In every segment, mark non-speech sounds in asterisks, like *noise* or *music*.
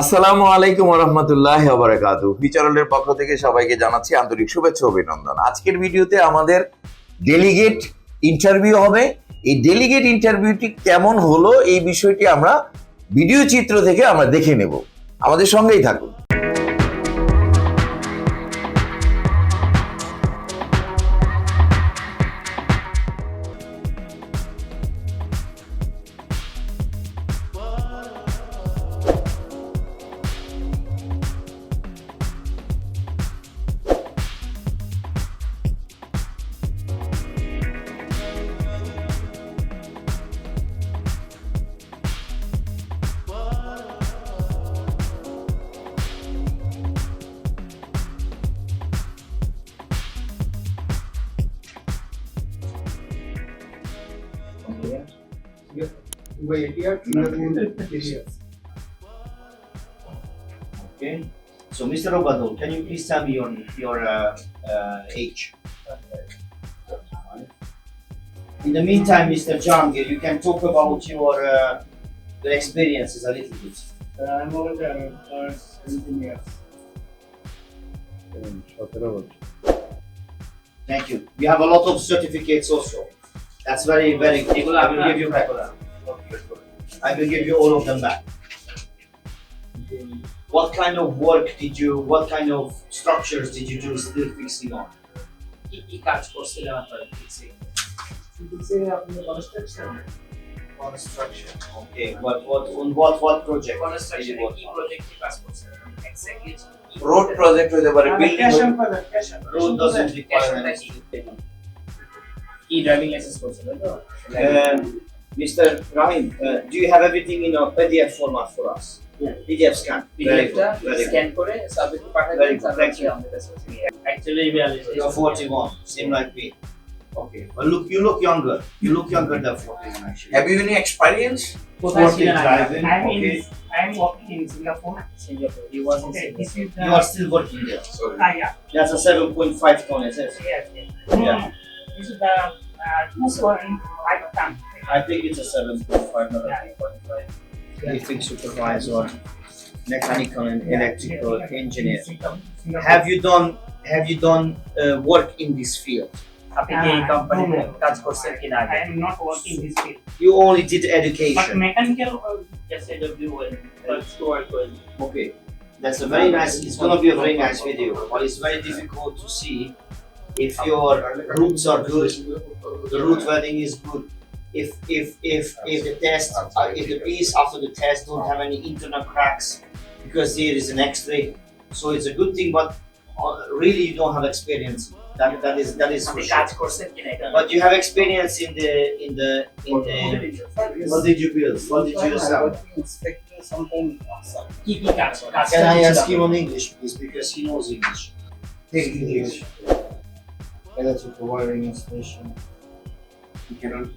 আসসালামু আলাইকুম রহমতুল্লাহ বারাকাতু বিচারলের পক্ষ থেকে সবাইকে জানাচ্ছি আন্তরিক শুভেচ্ছা অভিনন্দন। আজকের ভিডিওতে আমাদের ডেলিগেট ইন্টারভিউ হবে। এই ডেলিগেট ইন্টারভিউটি কেমন হলো এই বিষয়টি আমরা ভিডিও চিত্র থেকে আমরা দেখে নেব। আমাদের সঙ্গেই থাকুন। Okay. So, Mr. Obado, can you please tell me your your uh, uh, age? In the meantime, Mr. Jangir, you can talk about your uh, your experiences a little bit. I'm over there for 17 years. Thank you. We have a lot of certificates also. That's very very good. I will give you back. I will give you all of them back. What kind of work did you? What kind of structures did you do steel fixing on? কি কি কাজ করছিলেন আপনারা fixing fixing আপনি construction Construction. Okay. What what on what what project? Construction Did you work কি on? প্রজেক্টে কাজ করছেন এক্স্যাক্টলি রোড প্রজেক্ট হতে পারে ক্যাশন পাবেন ক্যাশন Road কি কি ড্রাইভিং লাইসেন্স করছেন তাই তো Um, Mr. Rahim, uh, do you have everything in a PDF format for us? Yeah. PDF scan. Very পিডিএফটা good. Very good. স্ক্যান করে সাবমিট পাঠাই Very দেন good, তারপর thank you. আমাদের কাছে actually reality You're 41, same like me. Okay. Well, look, you look younger. You look younger than 41 actually. Have you any experience কোথায় Sporty ছিলেন driving, I am okay. In I am working in Singapore Singapore he was in Singapore You are still working there. Ah, yeah. That's a 7.5 ton, is it? Yes, yes. Yeah. This is the uh, two story five ton. I think it's a 7.5, not a 3.5. Lifting supervisor, mechanical and electrical engineer. Have you done Have you done uh, work in this field? আপনি কি এই কোম্পানিতে কাজ করছেন কিনা আগে? I am not working this field, You only did but education. mechanical uh, yes, I do well. That's to work well. Okay, that's a very nice. It's gonna be a very nice video, but it's very difficult to see if your roots are good, the root wedding is good. If if if if the test, if the piece after the test don't have any internal cracks, because there is an X-ray, so it's a good thing. But uh, really, you don't have experience. That that is that is for sure. But you have experience in the in the in the. What did you build? What did you sell? Something Can I ask him on English, please? Because he knows English. Take English. Electrical wiring installation. You cannot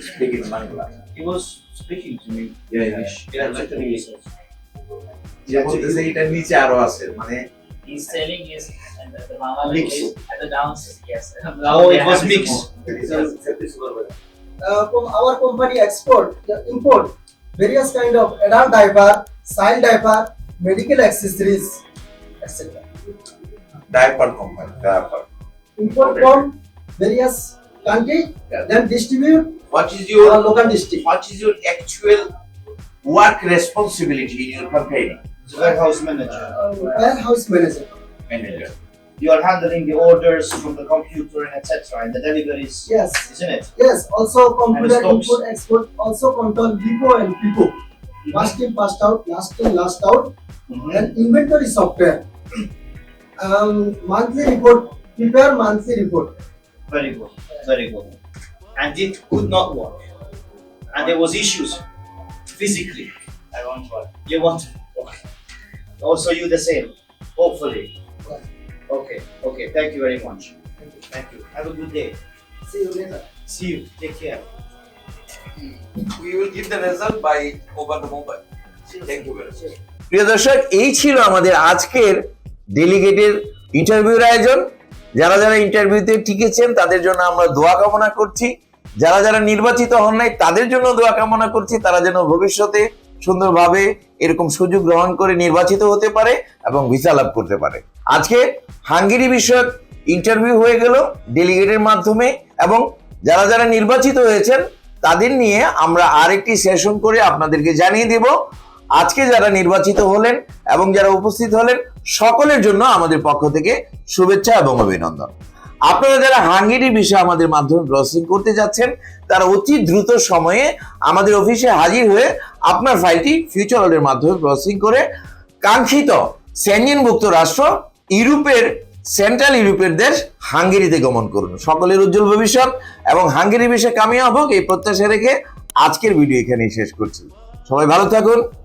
speak in Bangla. He was speaking to me. Yeah, English. Electrical research. যে বলতেছে এটা নিচে আরো আছে মানে He's selling his and the the Bangla Mix. language at the downs. Yes. *laughs* Oh, it was mixed. uh, from our company export, the import various kind of adult diaper, child diaper, medical accessories, etc. Diaper company diaper import from various country, yeah. then distribute. What is your local district? What is your actual work responsibility in your company? Warehouse manager. Uh, warehouse manager. Manager. You are handling the orders from the computer and etc. and the deliveries. Yes. Isn't it? Yes. Also computer input export. Also control depot and people. Mm-hmm. Last in, passed out. Last in, last out. Mm-hmm. And inventory software. um, monthly report Prepare monthly report. Very good. Very good. And it could not work. And there was issues physically. I want work. You want okay. Also you the same. Hopefully. Okay. Okay. Thank you very much. Thank you. Have a good day. See you later. See you. Take care. we will give the result by over the mobile thank you very much প্রিয় দর্শক এই ছিল আমাদের আজকের ডেলিগেটের ইন্টারভিউর আয়োজন যারা যারা ইন্টারভিউতে টিকেছেন, তাদের জন্য আমরা দোয়া কামনা করছি। যারা যারা নির্বাচিত হন নাই, তাদের জন্য দোয়া কামনা করছি। তারা যেন ভবিষ্যতে সুন্দরভাবে এরকম সুযোগ গ্রহণ করে নির্বাচিত হতে পারে এবং ভিসা লাভ করতে পারে। আজকে হাঙ্গেরি বিষয়ক ইন্টারভিউ হয়ে গেল ডেলিগেটের মাধ্যমে এবং যারা যারা নির্বাচিত হয়েছেন, তাদের নিয়ে আমরা আরেকটি সেশন করে আপনাদেরকে জানিয়ে দেব। আজকে যারা নির্বাচিত হলেন এবং যারা উপস্থিত হলেন, সকলের জন্য আমাদের পক্ষ থেকে শুভেচ্ছা এবং অভিনন্দন। আপনারা যারা হাঙ্গেরি বিষয় আমাদের মাধ্যমে প্রসেসিং করতে যাচ্ছেন, তারা অতি দ্রুত সময়ে আমাদের অফিসে হাজির হয়ে আপনার ফাইলটি ফিউচার মাধ্যমে প্রসেসিং করে কাঙ্ক্ষিত সেঞ্জিনভুক্ত রাষ্ট্র ইউরোপের সেন্ট্রাল ইউরোপের দেশ হাঙ্গেরিতে গমন করুন। সকলের উজ্জ্বল ভবিষ্যৎ এবং হাঙ্গেরি বিষয়ে কামিয়াব হোক, এই প্রত্যাশা রেখে আজকের ভিডিও এখানেই শেষ করছি। সবাই ভালো থাকুন।